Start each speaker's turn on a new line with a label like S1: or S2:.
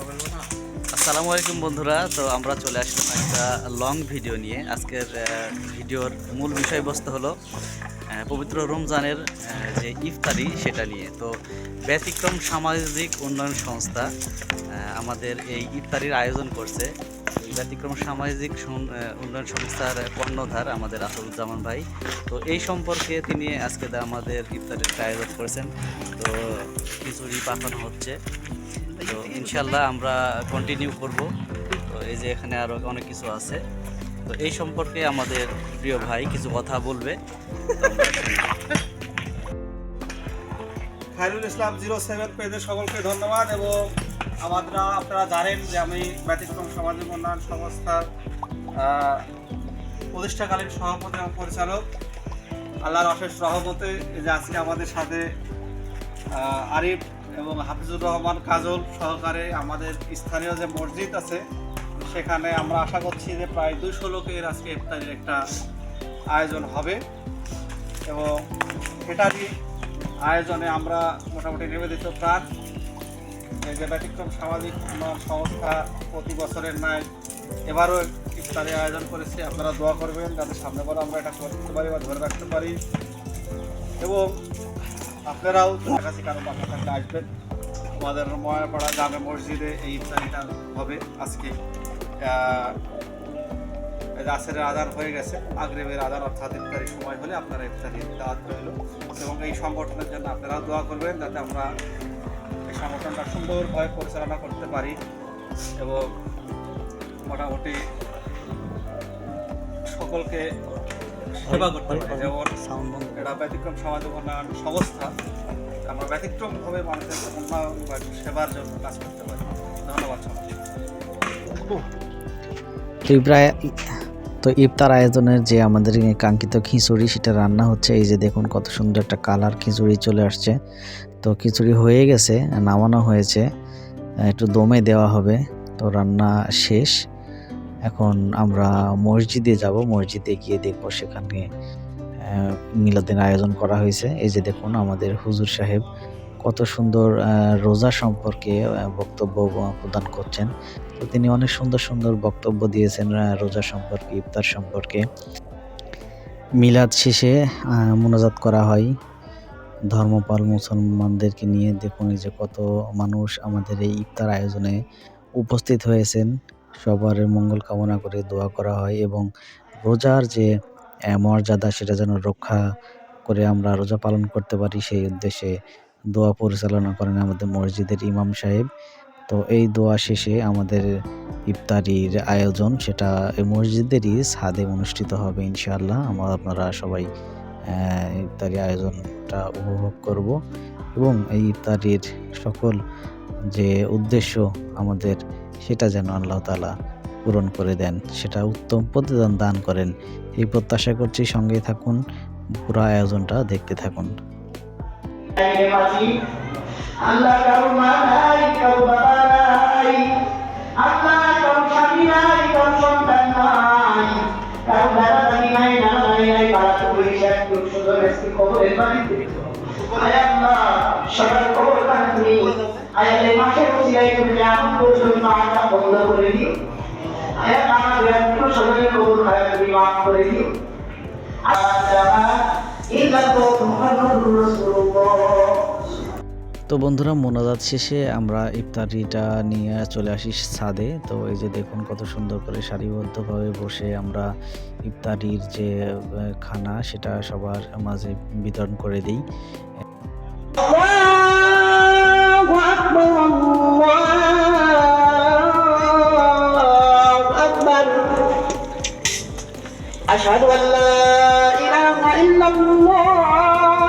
S1: আসসালামু আলাইকুম বন্ধুরা। তো আমরা চলে আসলাম একটা লং ভিডিও নিয়ে। আজকের ভিডিওর মূল বিষয়বস্তু হলো পবিত্র রমজানের যে ইফতারি সেটা নিয়ে। তো ব্যতিক্রম সামাজিক উন্নয়ন সংস্থা আমাদের এই ইফতারির আয়োজন করছে। ব্যতিক্রম সামাজিক উন্নয়ন সংস্থার কর্ণধার আমাদের আসাদুজ্জামান ভাই। তো এই সম্পর্কে তিনি আজকে আমাদের ইফতারের আয়োজন করেছেন। তো খিচুড়ি পাঠানো হচ্ছে। তো ইনশাল্লাহ আমরা কন্টিনিউ করব। তো এই যে এখানে আরও অনেক কিছু আছে। তো এই সম্পর্কে আমাদের প্রিয় ভাই কিছু কথা বলবে।
S2: খায়রুল ইসলাম জিরো সেভেন পেজের সকলকে ধন্যবাদ এবং আমাদের, আপনারা জানেন যে আমি ব্যতিক্রম সামাজিক উন্নয়ন সংস্থার প্রতিষ্ঠাকালীন সভাপতি এবং পরিচালক। আল্লাহর অশেষ রহমতে যে আজকে আমাদের সাথে আরিফ এবং হাফিজুর রহমান কাজল সহকারে আমাদের স্থানীয় যে মসজিদ আছে, সেখানে আমরা আশা করছি যে প্রায় দুশো লোকের আজকে ইফতারির একটা আয়োজন হবে। এবং সেটারই আয়োজনে আমরা মোটামুটি নিবেদিত প্রাণ। যে ব্যতিক্রম সামাজিক উন্নয়ন সংস্থা প্রতি বছরের ন্যায় এবারও ইফতারের আয়োজন করেছে। আপনারা দোয়া করবেন যাতে সামনে বলে আমরা এটা করতে পারি বা ধরে রাখতে পারি। এবং আপনারাও কাছাকাছি কারও বাসা থাকলে আসবেন। আমাদের ময়াপাড়া জামে মসজিদে এই ইফতারিটা হবে আজকে। আসরের আদান হয়ে গেছে। আগ্রেবের আদান অর্থাৎ ইফতারির সময় হলে আপনারা ইফতারির দাওয়াত রইল। এবং এই সংগঠনের জন্য আপনারা দোয়া করবেন যাতে আমরা এই সংগঠনটা সুন্দরভাবে পরিচালনা করতে পারি এবং মোটামুটি সকলকে সেবা করতে পারি। যেমন এটা ব্যতিক্রম সমাজ উন্নয়ন সংস্থা। আমরা ব্যতিক্রমভাবে মানুষের উন্নয়ন বা সেবার জন্য কাজ করতে পারি। ধন্যবাদ সবাইকে।
S3: তো তো ইফতার আয়োজনের যে আমাদের কাঙ্ক্ষিত খিচুড়ি, সেটা রান্না হচ্ছে। এই যে দেখুন কত সুন্দর একটা কালার খিচুড়ি চলে আসছে। তো খিচুড়ি হয়ে গেছে, নামানো হয়েছে। একটু দমে দেওয়া হবে। তো রান্না শেষ। এখন আমরা মসজিদে যাব। মসজিদে গিয়ে দেখব সেখানে মিলাদের আয়োজন করা হয়েছে। এই যে দেখুন আমাদের হুজুর সাহেব কত সুন্দর রোজা সম্পর্কে বক্তব্য প্রদান করছেন। তো তিনি অনেক সুন্দর সুন্দর বক্তব্য দিয়েছেন রোজা সম্পর্কে, ইফতার সম্পর্কে। মিলাদ শেষে মোনাজাত করা হয়। ধর্মপাল মুসলমানদেরকে নিয়ে দেখুন যে কত মানুষ আমাদের এই ইফতার আয়োজনে উপস্থিত হয়েছেন। সবার মঙ্গল কামনা করে দোয়া করা হয় এবং রোজার যে মর্যাদা সেটা যেন রক্ষা করে আমরা রোজা পালন করতে পারি সেই উদ্দেশ্যে দোয়া পরিচালনা করেন আমাদের মসজিদের ইমাম সাহেব। তো এই দোয়া শেষে আমাদের ইফতারির আয়োজন সেটা এই মসজিদেরই ছাদে অনুষ্ঠিত হবে ইনশাআল্লাহ। আমরা আপনারা সবাই ইফতারি আয়োজনটা উপভোগ করব এবং এই ইফতারির সকল যে উদ্দেশ্য আমাদের, সেটা যেন আল্লাহ তালা পূরণ করে দেন, সেটা উত্তম প্রতিদান দান করেন। এই প্রত্যাশা করছি সঙ্গে থাকুন, পুরো আয়োজনটা দেখতে থাকুন।
S4: আল্লাহ সবার কান তুমি আয় আল্লাহ মাসের উসিলায় তুমি এমন পর্যন্ত আমার একটু সবাই কবর খায় তুমি মাফ করে দিও আল্লাহ ইল্লাল্লাহু মুহাম্মাদুর রাসূলুল্লাহ
S3: তো বন্ধুরা মোনাজাত শেষে আমরা ইফতারিটা নিয়ে চলে আসি ছাদে তো এই যে দেখুন কত সুন্দর করে সারিবদ্ধভাবে বসে আমরা ইফতারির যে আহ, খানা সেটা সবার মাঝে বিতরণ করে দিই
S4: الله أكبر الله أكبر أشهد أن لا إله إلا الله